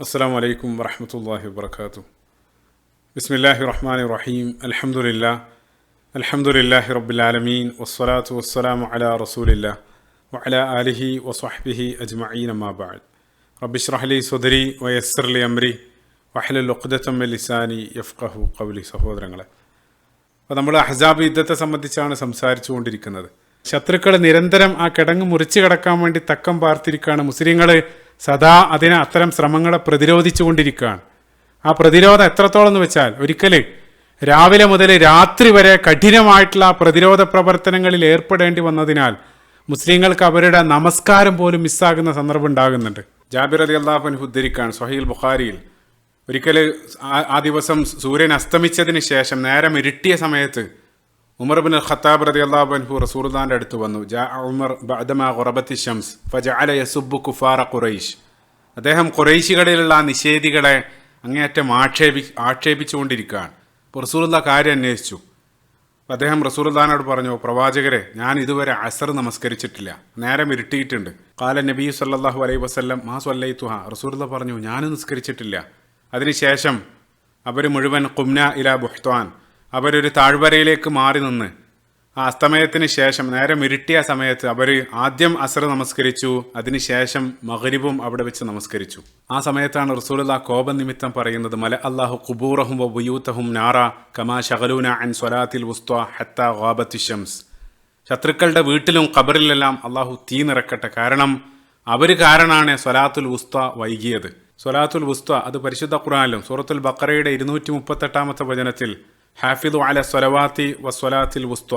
അസ്സാം വലൈക്കും വറഹമത്തല്ലാഹി വാബർക്കാത്തു ബിസ്മില്ലാഹി റഹ്മാൻ റഹീം. അലഹമുല്ല അലഹമുല്ലാഹി റബ്ബുലാലമീൻ വസ്സലാത്തു വസ്സലാം അലാ റസൂലില്ല. വഅല ആലിഹി വസ്വഹ്ബിഹി അജ്മഈൻ അമ്മാബാൽ റബ്ബിഷ്റഹ്ലി സുദരി വയസ്സർലി അമ്രി വഹ്ലൽ ഉഖ്ദത്തം ലിസാനി യഫ്ഖഹു ഖൗലി. സഹോദരങ്ങളെ അപ്പോൾ നമ്മൾ അഹ്സാബ് യുദ്ധത്തെ സംബന്ധിച്ചാണ് സംസാരിച്ചു കൊണ്ടിരിക്കുന്നത് ശത്രുക്കൾ നിരന്തരം ആ കിടങ്ങ് മുറിച്ചു കടക്കാൻ വേണ്ടി തക്കം പാർത്തിരിക്കുകയാണ് മുസ്ലിങ്ങൾ സദാ അതിനെ അത്തരം ശ്രമങ്ങളെ പ്രതിരോധിച്ചു കൊണ്ടിരിക്കുകയാണ് ആ പ്രതിരോധം എത്രത്തോളം എന്ന് വെച്ചാൽ ഒരിക്കൽ രാവിലെ മുതൽ രാത്രി വരെ കഠിനമായിട്ടുള്ള ആ പ്രതിരോധ പ്രവർത്തനങ്ങളിൽ ഏർപ്പെടേണ്ടി വന്നതിനാൽ മുസ്ലിങ്ങൾക്ക് അവരുടെ നമസ്കാരം പോലും മിസ്സാകുന്ന സന്ദർഭം ഉണ്ടാകുന്നുണ്ട്. ജാബിർ അലി അള്ളാഹുൻ ഉദ്ധരിക്കാണ് സൊഹീൽ ബുഖാരിയിൽ. ഒരിക്കൽ ആ ദിവസം സൂര്യൻ അസ്തമിച്ചതിന് ശേഷം നേരം ഇരുട്ടിയ സമയത്ത് ഉമർ ബിൻ ഖത്താബ് റതി അള്ളാഹു അൻഹു റസൂർദാന്റെ അടുത്ത് വന്നു. ജാ ഉമർ ബഅദമാ ഖുറബത്തി ഷംസ് ഫജഅല യസുബ്ബു കുഫാറ ഖുറൈഷ് അദ്ദേഹം ഖുറൈശികളിലുള്ള നിഷേധികളെ അങ്ങേയറ്റം ആക്ഷേപി ആക്ഷേപിച്ചുകൊണ്ടിരിക്കുകയാണ്. അപ്പോൾ റസൂലുള്ള കാര്യം അന്വേഷിച്ചു. അദ്ദേഹം റസൂർദാനോട് പറഞ്ഞു പ്രവാചകരെ ഞാൻ ഇതുവരെ അസർ നമസ്കരിച്ചിട്ടില്ല. നേരം ഇരുട്ടിയിട്ടുണ്ട്. കാല നബി സല്ലാഹു അലൈഹി വസല്ലം മാ സല്ലൈത്തുഹ റസൂർദ പറഞ്ഞു ഞാനും നിസ്കരിച്ചിട്ടില്ല. അതിനുശേഷം അവർ മുഴുവൻ കുംന ഇല ബുഹ്ത്വാൻ അവരൊരു താഴ്വരയിലേക്ക് മാറി നിന്ന്. ആ അസ്തമയത്തിന് ശേഷം നേരെ ഇരുട്ടിയ സമയത്ത് അവർ ആദ്യം അസർ നമസ്കരിച്ചു അതിനുശേഷം മഗ്രിബും അവിടെ വെച്ച് നമസ്കരിച്ചു. ആ സമയത്താണ് റസൂലുള്ള കോപം നിമിത്തം പറയുന്നത് മല അള്ളാഹു കുബൂറഹും വബുയൂത്തഹും നാറ കമാ ഷഹലൂന അൻ സ്വലാത്തിൽ ഉസ്ത്വ ഹത്ത ഗാബത്തി ഷംസ് ശത്രുക്കളുടെ വീട്ടിലും ഖബറിലെല്ലാം അള്ളാഹു തീ നിറക്കട്ടെ. കാരണം അവർ കാരണമാണ് സ്വലാത്തുൽ ഉസ്ത വൈകിയത്. സ്വലാത്തുൽ ഉസ്ത അത് പരിശുദ്ധ ഖുറാനിലും സൂറത്തുൽ ബക്കറയുടെ ഇരുന്നൂറ്റി മുപ്പത്തെട്ടാമത്തെ വചനത്തിൽ ഹാഫിദു അല സ്വലവാത്തി വസ്വലാത്തിൽ വുസ്ത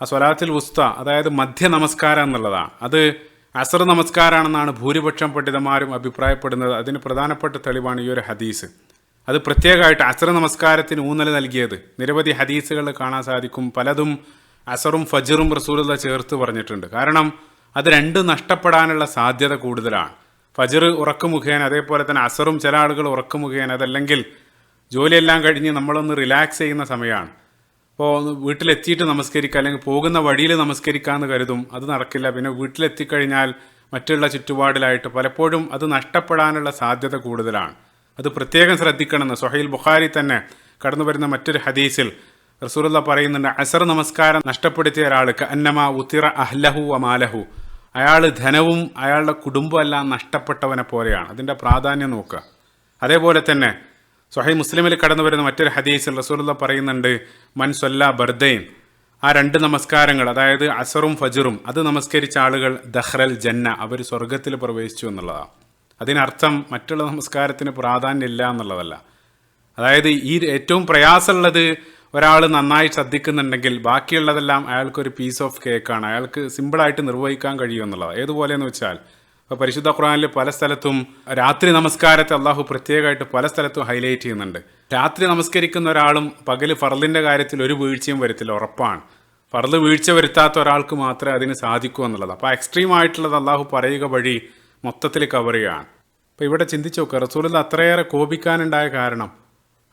ആ സ്വലാത്തിൽ വുസ്ത അതായത് മധ്യ നമസ്കാരം എന്നുള്ളതാണ്. അത് അസർ നമസ്കാരമാണെന്നാണ് ഭൂരിപക്ഷം പണ്ഡിതന്മാരും അഭിപ്രായപ്പെടുന്നത്. അതിന് പ്രധാനപ്പെട്ട തെളിവാണ് ഈ ഒരു ഹദീസ്. അത് പ്രത്യേകമായിട്ട് അസർ നമസ്കാരത്തിന് ഊന്നൽ നൽകിയത്. നിരവധി ഹദീസുകൾ കാണാൻ സാധിക്കും. പലതും അസറും ഫജറും റസൂലുള്ള ചേർത്ത് പറഞ്ഞിട്ടുണ്ട്. കാരണം അത് രണ്ടും നഷ്ടപ്പെടാനുള്ള സാധ്യത കൂടുതലാണ്. ഫജർ ഉറക്കു മുഖേന അതേപോലെ തന്നെ അസറും ചില ആളുകൾ ഉറക്കു മുഖേന അതല്ലെങ്കിൽ ജോലിയെല്ലാം കഴിഞ്ഞ് നമ്മളൊന്ന് റിലാക്സ് ചെയ്യുന്ന സമയമാണ്. അപ്പോൾ വീട്ടിലെത്തിയിട്ട് നമസ്കരിക്കുക അല്ലെങ്കിൽ പോകുന്ന വഴിയിൽ നമസ്കരിക്കാമെന്ന് കരുതും അത് നടക്കില്ല. പിന്നെ വീട്ടിലെത്തിക്കഴിഞ്ഞാൽ മറ്റുള്ള ചുറ്റുപാടിലായിട്ട് പലപ്പോഴും അത് നഷ്ടപ്പെടാനുള്ള സാധ്യത കൂടുതലാണ്. അത് പ്രത്യേകം ശ്രദ്ധിക്കണമെന്ന് സൊഹൈൽ ബുഖാരി തന്നെ കടന്നു വരുന്ന മറ്റൊരു ഹദീസിൽ റസൂറുല്ല പറയുന്നുണ്ട് അസർ നമസ്കാരം നഷ്ടപ്പെടുത്തിയ ഒരാൾക്ക് അന്നമ ഉത്തിറ അഹ്ലഹു അമാലഹു അയാൾ ധനവും അയാളുടെ കുടുംബവും എല്ലാം നഷ്ടപ്പെട്ടവനെ പോലെയാണ്. അതിന്റെ പ്രാധാന്യം നോക്കുക. അതേപോലെ തന്നെ സ്വഹൈ മുസ്ലിമിൽ കടന്നു വരുന്ന മറ്റൊരു ഹദീസിൽ റസൂലുള്ള പറയുന്നുണ്ട് മൻ സൊല്ല ബർദൈൻ. ആ രണ്ട് നമസ്കാരങ്ങൾ അതായത് അസറും ഫജറും അത് നമസ്കരിച്ച ആളുകൾ ദഹ്റൽ ജന്ന അവർ സ്വർഗത്തിൽ പ്രവേശിച്ചു എന്നുള്ളതാണ് അതിനർത്ഥം മറ്റുള്ള നമസ്കാരത്തിന് പ്രാധാന്യം ഇല്ല എന്നുള്ളതല്ല. അതായത് ഈ ഏറ്റവും പ്രയാസമുള്ളത് ഒരാൾ നന്നായി ശ്രദ്ധിക്കുന്നുണ്ടെങ്കിൽ ബാക്കിയുള്ളതെല്ലാം അയാൾക്കൊരു പീസ് ഓഫ് കേക്കാണ് അയാൾക്ക് സിമ്പിളായിട്ട് നിർവഹിക്കാൻ കഴിയുമെന്നുള്ളതാണ് ഏതുപോലെയെന്ന് വെച്ചാൽ ഇപ്പോൾ പരിശുദ്ധ ഖുറാനിൽ പല സ്ഥലത്തും രാത്രി നമസ്കാരത്തെ അള്ളാഹു പ്രത്യേകമായിട്ട് പല സ്ഥലത്തും ഹൈലൈറ്റ് ചെയ്യുന്നുണ്ട്. രാത്രി നമസ്കരിക്കുന്ന ഒരാളും പകൽ ഫറലിന്റെ കാര്യത്തിൽ ഒരു വീഴ്ചയും വരത്തില്ല ഉറപ്പാണ്. ഫറൽ വീഴ്ച വരുത്താത്ത ഒരാൾക്ക് മാത്രമേ അതിന് സാധിക്കൂ എന്നുള്ളത്. അപ്പോൾ എക്സ്ട്രീം ആയിട്ടുള്ളത് അള്ളാഹു പറയുക വഴി മൊത്തത്തിൽ കവർ ചെയ്യുകയാണ്. അപ്പോൾ ഇവിടെ ചിന്തിച്ചു നോക്കുക റസൂലിൽ അത്രയേറെ കോപിക്കാനുണ്ടായ കാരണം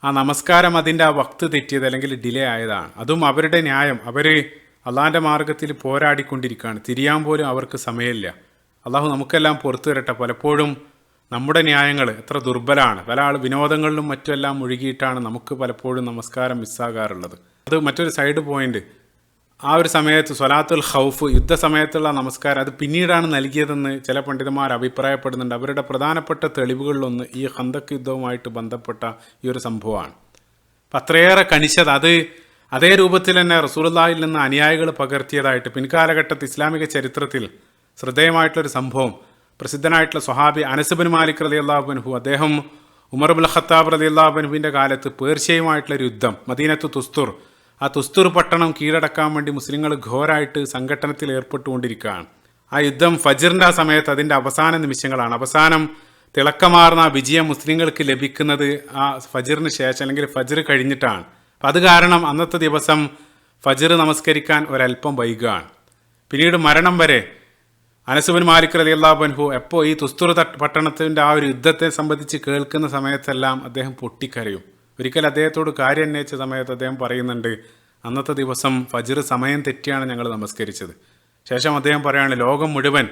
ആ നമസ്കാരം അതിന്റെ ആ വക്ത് തെറ്റിയത് അല്ലെങ്കിൽ ഡിലേ ആയതാണ്. അതും അവരുടെ ന്യായം. അവർ അള്ളാഹിന്റെ മാർഗത്തിൽ പോരാടിക്കൊണ്ടിരിക്കുകയാണ്. തിരിയാൻ പോലും അവർക്ക് സമയമില്ല. അള്ളാഹു നമുക്കെല്ലാം പുറത്തു തരട്ടെ പലപ്പോഴും നമ്മുടെ ന്യായങ്ങൾ എത്ര ദുർബലമാണ് പല ആൾ വിനോദങ്ങളിലും മറ്റുമെല്ലാം മുഴുകിയിട്ടാണ് നമുക്ക് പലപ്പോഴും നമസ്കാരം മിസ്സാകാറുള്ളത്. അത് മറ്റൊരു സൈഡ് പോയിന്റ്. ആ ഒരു സമയത്ത് സ്വലാത്തുൽ ഖൗഫ് യുദ്ധസമയത്തുള്ള നമസ്കാരം അത് പിന്നീടാണ് നൽകിയതെന്ന് ചില പണ്ഡിതന്മാർ അഭിപ്രായപ്പെടുന്നുണ്ട്. അവരുടെ പ്രധാനപ്പെട്ട തെളിവുകളിലൊന്ന് ഈ ഹന്തക്ക് യുദ്ധവുമായിട്ട് ബന്ധപ്പെട്ട ഈ ഒരു സംഭവമാണ്. അപ്പം അത്രയേറെ കണിശത. അത് അതേ രൂപത്തിൽ തന്നെ റസൂലുള്ളാഹിൽ നിന്ന് അനുയായികൾ പകർത്തിയതായിട്ട് പിൻകാലഘട്ടത്ത് ഇസ്ലാമിക ചരിത്രത്തിൽ ശ്രദ്ധേയമായിട്ടുള്ളൊരു സംഭവം. പ്രസിദ്ധനായിട്ടുള്ള സ്വഹാബി അനസബിൻ മാലിക് റലി അള്ളാഹുബൻഹു അദ്ദേഹം ഉമർ ബുൽ ഖത്താബ് റലി അള്ളാഹുബൻഹുവിന്റെ കാലത്ത് പേർഷ്യയുമായിട്ടുള്ളൊരു യുദ്ധം മദീനത്ത് തുസ്തുർ. ആ തുസ്തുർ പട്ടണം കീഴടക്കാൻ വേണ്ടി മുസ്ലിങ്ങൾ ഘോരായിട്ട് സംഘട്ടനത്തിൽ ഏർപ്പെട്ടുകൊണ്ടിരിക്കുകയാണ്. ആ യുദ്ധം ഫജറിന്റെ ആ സമയത്ത് അതിന്റെ അവസാന നിമിഷങ്ങളാണ്. അവസാനം തിളക്കമാർന്ന ആ വിജയം മുസ്ലിങ്ങൾക്ക് ലഭിക്കുന്നത് ആ ഫജറിന് ശേഷം അല്ലെങ്കിൽ ഫജർ കഴിഞ്ഞിട്ടാണ്. അപ്പം അത് കാരണം അന്നത്തെ ദിവസം ഫജർ നമസ്കരിക്കാൻ ഒരല്പം വൈകുകയാണ് പിന്നീട് മരണം വരെ അനസുബിൻ മാലിക് അലി അള്ളാഹുബൻഹു എപ്പോൾ ഈ തുസ്തുർ പട്ടണത്തിന്റെ ആ ഒരു യുദ്ധത്തെ സംബന്ധിച്ച് കേൾക്കുന്ന സമയത്തെല്ലാം അദ്ദേഹം പൊട്ടിക്കരയും. ഒരിക്കൽ അദ്ദേഹത്തോട് കാര്യം അന്വേഷിച്ച സമയത്ത് അദ്ദേഹം പറയുന്നുണ്ട് അന്നത്തെ ദിവസം ഫജിർ സമയം തെറ്റിയാണ് ഞങ്ങൾ നമസ്കരിച്ചത്. ശേഷം അദ്ദേഹം പറയാണ് ലോകം മുഴുവൻ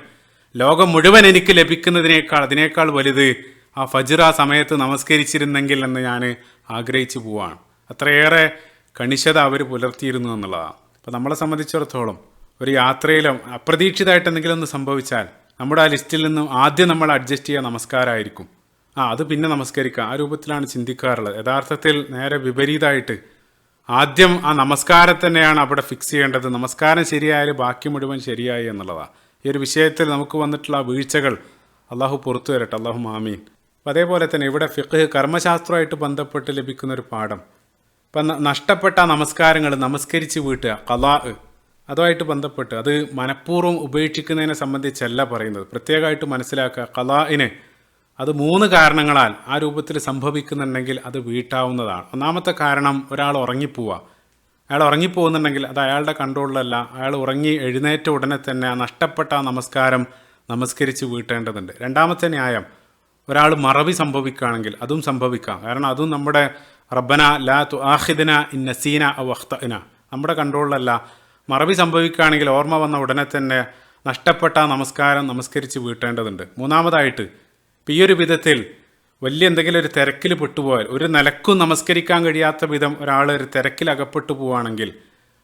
ലോകം മുഴുവൻ എനിക്ക് ലഭിക്കുന്നതിനേക്കാൾ അതിനേക്കാൾ വലുത് ആ ഫജിർ ആ സമയത്ത് നമസ്കരിച്ചിരുന്നെങ്കിൽ എന്ന് ഞാൻ ആഗ്രഹിച്ചു പോവാണ്. അത്രയേറെ കണിശത അവർ പുലർത്തിയിരുന്നു എന്നുള്ളതാണ്. അപ്പോൾ നമ്മളെ സംബന്ധിച്ചിടത്തോളം ഒരു യാത്രയിലോ അപ്രതീക്ഷിതമായിട്ട് എന്തെങ്കിലും ഒന്ന് സംഭവിച്ചാൽ നമ്മുടെ ആ ലിസ്റ്റിൽ നിന്നും ആദ്യം നമ്മൾ അഡ്ജസ്റ്റ് ചെയ്യുക നമസ്കാരമായിരിക്കും. ആ അത് പിന്നെ നമസ്കരിക്കുക. ആ രൂപത്തിലാണ് ചിന്തിക്കാറുള്ളത്. യഥാർത്ഥത്തിൽ നേരെ വിപരീതമായിട്ട് ആദ്യം ആ നമസ്കാരം തന്നെയാണ് അവിടെ ഫിക്സ് ചെയ്യേണ്ടത്. നമസ്കാരം ശരിയായാലും ബാക്കി മുഴുവൻ ശരിയായി എന്നുള്ളതാണ് ഈ ഒരു വിഷയത്തിൽ നമുക്ക് വന്നിട്ടുള്ള വീഴ്ചകൾ അള്ളാഹു പുറത്തു വരട്ടെ. അള്ളാഹു മാമീൻ അപ്പം അതേപോലെ തന്നെ ഇവിടെ ഫിഖ് കർമ്മശാസ്ത്രമായിട്ട് ബന്ധപ്പെട്ട് ലഭിക്കുന്ന ഒരു പാഠം. ഇപ്പം നഷ്ടപ്പെട്ട നമസ്കാരങ്ങൾ നമസ്കരിച്ച് വീട്ടുക. കലാ അതുമായിട്ട് ബന്ധപ്പെട്ട് അത് മനഃപൂർവം ഉപേക്ഷിക്കുന്നതിനെ സംബന്ധിച്ചല്ല പറയുന്നത്. പ്രത്യേകമായിട്ട് മനസ്സിലാക്കുക കലാഇന് അത് മൂന്ന് കാരണങ്ങളാൽ ആ രൂപത്തിൽ സംഭവിക്കുന്നുണ്ടെങ്കിൽ അത് വീട്ടാവുന്നതാണ്. ഒന്നാമത്തെ കാരണം ഒരാൾ ഉറങ്ങിപ്പോവുക അയാൾ ഉറങ്ങിപ്പോകുന്നുണ്ടെങ്കിൽ അത് അയാളുടെ കൺട്രോളിലല്ല. അയാൾ ഉറങ്ങി എഴുന്നേറ്റ ഉടനെ തന്നെ ആ നഷ്ടപ്പെട്ട ആ നമസ്കാരം നമസ്കരിച്ച് വീട്ടേണ്ടതുണ്ട്. രണ്ടാമത്തെ ന്യായം ഒരാൾ മറവി സംഭവിക്കുകയാണെങ്കിൽ അതും സംഭവിക്കാം. കാരണം അതും നമ്മുടെ റബ്ബന ലാ തു ആഹിദിന ഇൻ നസീന ഔ അഖ്തഇന നമ്മുടെ കൺട്രോളിലല്ല. മറവി സംഭവിക്കുകയാണെങ്കിൽ ഓർമ്മ വന്ന ഉടനെ തന്നെ നഷ്ടപ്പെട്ട നമസ്കാരം നമസ്കരിച്ച് വീട്ടേണ്ടതുണ്ട്. മൂന്നാമതായിട്ട് ഈ ഒരു വിധത്തിൽ വലിയ എന്തെങ്കിലും ഒരു തിരക്കിൽ പെട്ടുപോയാൽ ഒരു നിലക്കും നമസ്കരിക്കാൻ കഴിയാത്ത വിധം ഒരാൾ ഒരു തിരക്കിൽ അകപ്പെട്ടു പോവുകയാണെങ്കിൽ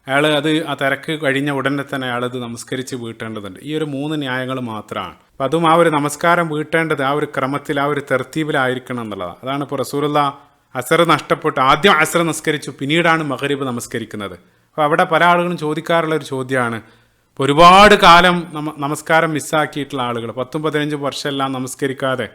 അയാൾ അത് ആ തിരക്ക് കഴിഞ്ഞ ഉടനെ തന്നെ അയാളത് നമസ്കരിച്ച് വീട്ടേണ്ടതുണ്ട്. ഈ ഒരു മൂന്ന് ന്യായങ്ങൾ മാത്രമാണ്. അപ്പം അതും ആ ഒരു നമസ്കാരം വീട്ടേണ്ടത് ആ ഒരു ക്രമത്തിൽ ആ ഒരു തെർത്തീവിലായിരിക്കണം എന്നുള്ളതാണ്. അതാണ് ഇപ്പോൾ റസൂലുള്ള അസർ നഷ്ടപ്പെട്ടു ആദ്യം അസർ നമസ്കരിച്ചു പിന്നീടാണ് മഹരീബ് നമസ്കരിക്കുന്നത്. അപ്പോൾ അവിടെ പല ആളുകളും ചോദിക്കാറുള്ള ഒരു ചോദ്യമാണ്. ഒരുപാട് കാലം നമ നമസ്കാരം മിസ്സാക്കിയിട്ടുള്ള ആളുകൾ. പത്തും പതിനഞ്ചും വർഷമെല്ലാം നമസ്കരിക്കാതെ.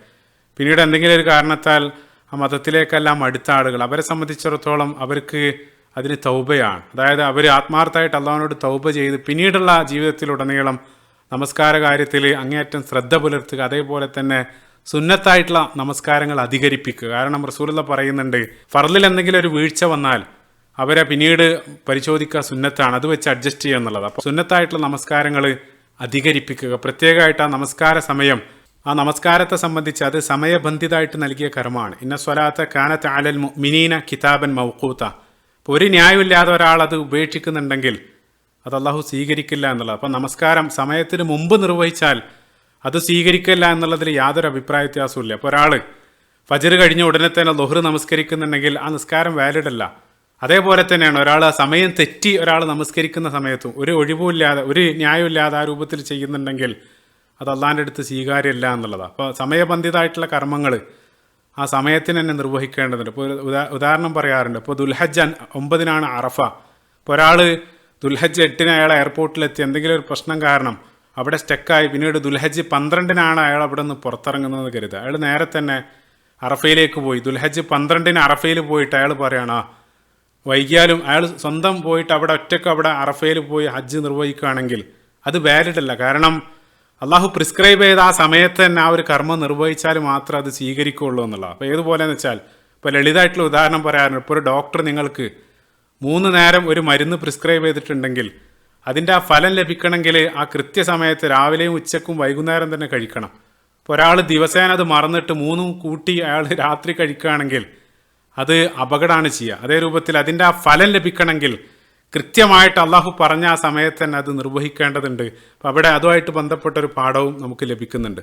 പിന്നീട് എന്തെങ്കിലും ഒരു കാരണത്താൽ ആ മതത്തിലേക്കെല്ലാം അടുത്ത ആളുകൾ. അവരെ സംബന്ധിച്ചിടത്തോളം അവർക്ക് അതിന് തൗബയാണ്. അതായത് അവർ ആത്മാർത്ഥമായിട്ട് അള്ളാഹുവിനോട് തൗബ ചെയ്ത് പിന്നീടുള്ള ജീവിതത്തിലുടനീളം നമസ്കാര കാര്യത്തിൽ അങ്ങേയറ്റം ശ്രദ്ധ പുലർത്തുക അതേപോലെ തന്നെ സുന്നത്തായിട്ടുള്ള നമസ്കാരങ്ങൾ അധികരിപ്പിക്കുക. കാരണം റസൂലുള്ള പറയുന്നുണ്ട് ഫർലിൽ എന്തെങ്കിലും ഒരു വീഴ്ച വന്നാൽ അവരെ പിന്നീട് പരിശോധിക്കുക സുന്നത്താണ്. അത് വെച്ച് അഡ്ജസ്റ്റ് ചെയ്യുക എന്നുള്ളത് അപ്പോൾ സുന്നത്തായിട്ടുള്ള നമസ്കാരങ്ങൾ അധികരിപ്പിക്കുക. പ്രത്യേകമായിട്ട് ആ നമസ്കാര സമയം ആ നമസ്കാരത്തെ സംബന്ധിച്ച് അത് സമയബന്ധിതമായിട്ട് നൽകിയ കർമ്മമാണ്. ഇന്ന സ്വലാത്ത കാനത്ത് അലൽ മിനീന കിതാബൻ മൗക്കൂത്ത അപ്പോൾ ഒരു ന്യായമില്ലാതെ ഒരാൾ അത് ഉപേക്ഷിക്കുന്നുണ്ടെങ്കിൽ അത് അള്ളാഹു സ്വീകരിക്കില്ല എന്നുള്ളത് അപ്പോൾ നമസ്കാരം സമയത്തിന് മുമ്പ് നിർവഹിച്ചാൽ അത് സ്വീകരിക്കില്ല എന്നുള്ളതിൽ യാതൊരു അഭിപ്രായ വ്യത്യാസവും ഇല്ല അപ്പോൾ ഒരാൾ ഫജർ കഴിഞ്ഞ ഉടനെ തന്നെ ലൊഹ്റ് നമസ്കരിക്കുന്നുണ്ടെങ്കിൽ ആ നിസ്കാരം വാലിഡ് അല്ല. അതേപോലെ തന്നെയാണ് ഒരാൾ സമയം തെറ്റി ഒരാൾ നമസ്കരിക്കുന്ന സമയത്തും ഒരു ഒഴിവുമില്ലാതെ ഒരു ന്യായമില്ലാതെ ആ രൂപത്തിൽ ചെയ്യുന്നുണ്ടെങ്കിൽ അത് അള്ളാന്റെ അടുത്ത് സ്വീകാര്യമല്ല എന്നുള്ളതാണ് അപ്പോൾ സമയബന്ധിതമായിട്ടുള്ള കർമ്മങ്ങൾ ആ സമയത്തിന് തന്നെ നിർവഹിക്കേണ്ടതുണ്ട്. ഇപ്പോൾ ഉദാ- ഉദാഹരണം പറയാറുണ്ട്. ഇപ്പോൾ ദുൽഹജ്ജ് അൻ- ഒമ്പതിനാണ് അറഫ. ഇപ്പോൾ ഒരാൾ ദുൽഹജ്ജ് എട്ടിന് അയാൾ എയർപോർട്ടിലെത്തി എന്തെങ്കിലും ഒരു പ്രശ്നം കാരണം അവിടെ സ്റ്റക്കായി. പിന്നീട് ദുൽഹജ്ജ് പന്ത്രണ്ടിനാണ് അയാൾ അവിടെ നിന്ന് പുറത്തിറങ്ങുന്നത് കരുതുക. അയാൾ നേരെ തന്നെ അറഫയിലേക്ക് പോയി. ദുൽഹജ്ജ് പന്ത്രണ്ടിന് അറഫയിൽ പോയിട്ട് അയാൾ പറയണം "ആ, വൈകിയാലും അയാൾ സ്വന്തം പോയിട്ട് അവിടെ ഒറ്റയ്ക്ക് അവിടെ അറഫയിൽ പോയി ഹജ്ജ് നിർവഹിക്കുകയാണെങ്കിൽ അത് വാലിഡ് അല്ല. കാരണം അള്ളാഹു പ്രിസ്ക്രൈബ് ചെയ്ത ആ സമയത്ത് തന്നെ ആ ഒരു കർമ്മം നിർവഹിച്ചാൽ മാത്രമേ അത് സ്വീകരിക്കുകയുള്ളൂ എന്നുള്ളത് അപ്പോൾ ഏതുപോലെയെന്ന് വെച്ചാൽ ഇപ്പോൾ ലളിതമായിട്ടുള്ള ഉദാഹരണം പറയാറുണ്ട് ഇപ്പോൾ ഒരു ഡോക്ടർ നിങ്ങൾക്ക് മൂന്ന് നേരം ഒരു മരുന്ന് പ്രിസ്ക്രൈബ് ചെയ്തിട്ടുണ്ടെങ്കിൽ അതിന്റെ ആ ഫലം ലഭിക്കണമെങ്കിൽ ആ കൃത്യസമയത്ത് രാവിലെയും ഉച്ചക്കും വൈകുന്നേരം തന്നെ കഴിക്കണം. ഇപ്പോൾ ഒരാൾ ദിവസേന അത് മറന്നിട്ട് മൂന്നും കൂട്ടി അയാൾ രാത്രി കഴിക്കുകയാണെങ്കിൽ അത് അപകടമാണ് ചെയ്യുക. അതേ രൂപത്തിൽ അതിന്റെ ആ ഫലം ലഭിക്കണമെങ്കിൽ കൃത്യമായിട്ട് അള്ളാഹു പറഞ്ഞ ആ സമയത്ത് തന്നെ അത് നിർവഹിക്കേണ്ടതുണ്ട്. അപ്പോൾ അവിടെ അതുമായിട്ട് ബന്ധപ്പെട്ട ഒരു പാഠവും നമുക്ക് ലഭിക്കുന്നുണ്ട്.